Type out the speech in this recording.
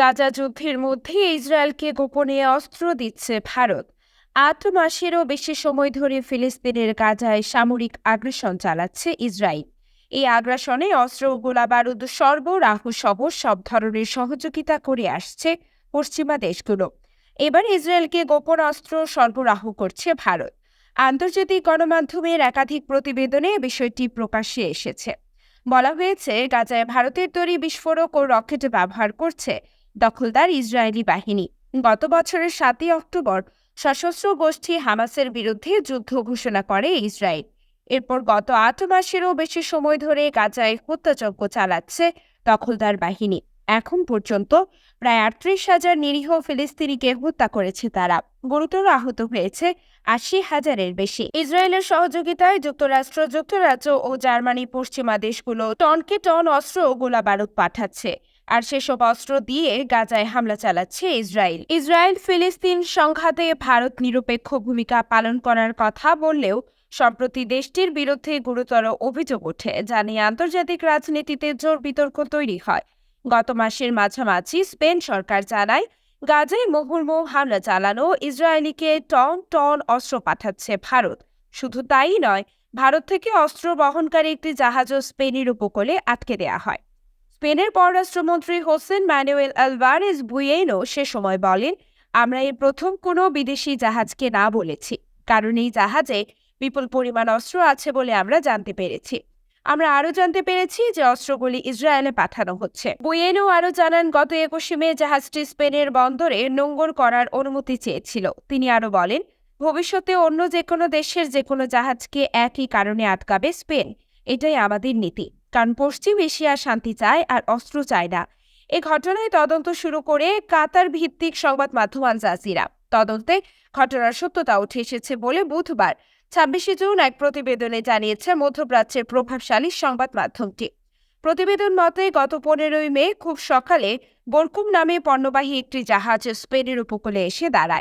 গাজা যুদ্ধের মধ্যে ইসরায়েলকে গোপনে অস্ত্র দিচ্ছে ভারত। আট মাসেরও বেশি সময় ধরে ফিলিস্তিনের গাজায় সামরিক আগ্রাসন চালাচ্ছে ইসরায়েল। এই আগ্রাসনে অস্ত্র গোলাবারুদ সরবরাহ সহ সব ধরনের সহযোগিতা করে আসছে পশ্চিমা দেশগুলো। এবার ইসরায়েলকে গোপন অস্ত্র সরবরাহ করছে ভারত। আন্তর্জাতিক গণমাধ্যমের একাধিক প্রতিবেদনে বিষয়টি প্রকাশ্যে এসেছে। বলা হয়েছে, গাজায় ভারতের তৈরি বিস্ফোরক ও রকেট ব্যবহার করছে দখলদার ইসরায়েলি বাহিনী। গত বছরের সাতই অক্টোবর সশস্ত্র গোষ্ঠী হামাসের বিরুদ্ধে যুদ্ধ ঘোষণা করে ইসরায়েল। এরপর গত আট মাসেরও বেশি সময় ধরে গাজায় হত্যাযজ্ঞ চালাচ্ছে দখলদার বাহিনী। এখন পর্যন্ত প্রায় আটত্রিশ হাজার নিরীহ ফিলিস্তিনিকে হত্যা করেছে তারা। গুরুতর আহত হয়েছে আশি হাজারের বেশি। ইসরায়েলের সহযোগিতায় যুক্তরাষ্ট্র, যুক্তরাজ্য ও জার্মানি পশ্চিমা দেশগুলো টনকে টন অস্ত্র ও গোলাবারুদ পাঠাচ্ছে। আর সেসব অস্ত্র দিয়ে গাজায় হামলা চালাচ্ছে ইসরায়েল। ইসরায়েল ফিলিস্তিন সংঘাতে ভারত নিরপেক্ষ ভূমিকা পালন করার কথা বললেও সম্প্রতি দেশটির বিরুদ্ধে গুরুতর অভিযোগ ওঠে, যা নিয়ে আন্তর্জাতিক রাজনীতিতে জোর বিতর্ক তৈরি হয়। গত মাসের মাঝামাঝি স্পেন সরকার জানায়, গাজায় মুহুর্মুহু হামলা চালানো ইসরায়েলিকে টন টন অস্ত্র পাঠাচ্ছে ভারত। শুধু তাই নয়, ভারত থেকে অস্ত্র বহনকারী একটি জাহাজও স্পেনের উপকূলে আটকে দেয়া হয়। স্পেনের পররাষ্ট্রমন্ত্রী হোসেন ম্যানুয়েল আলভারেজ বুয়েনো সে সময় বলেন, আমরা এই প্রথম কোনো বিদেশি জাহাজকে না বলেছি, কারণ এই জাহাজে বিপুল পরিমাণ অস্ত্র আছে বলে আমরা জানতে পেরেছি। আমরা আরও জানতে পেরেছি যে অস্ত্রগুলি ইসরায়েলে পাঠানো হচ্ছে। বুয়েনো আরও জানান, গত একুশে মে জাহাজটি স্পেনের বন্দরে নোঙ্গর করার অনুমতি চেয়েছিল। তিনি আরও বলেন, ভবিষ্যতে অন্য যে কোনো দেশের যে কোনো জাহাজকে একই কারণে আটকাবে স্পেন। এটাই আমাদের নীতি। কারণ পশ্চিম এশিয়া শান্তি চায় আর অস্ত্র চায় না। এ ঘটনায় তদন্ত শুরু করে কাতার ভিত্তিক সংবাদ মাধ্যম আল জাজিরা। তদন্তে ঘটনার সত্যতা উঠে এসেছে বলে বুধবার, ছাব্বিশে জুন এক প্রতিবেদনে জানিয়েছে মধ্যপ্রাচ্যের প্রভাবশালী সংবাদ মাধ্যমটি। প্রতিবেদন মতে, গত পনেরোই মে, খুব সকালে বরকুম নামে পণ্যবাহী একটি জাহাজ স্পেনের উপকূলে এসে দাঁড়ায়।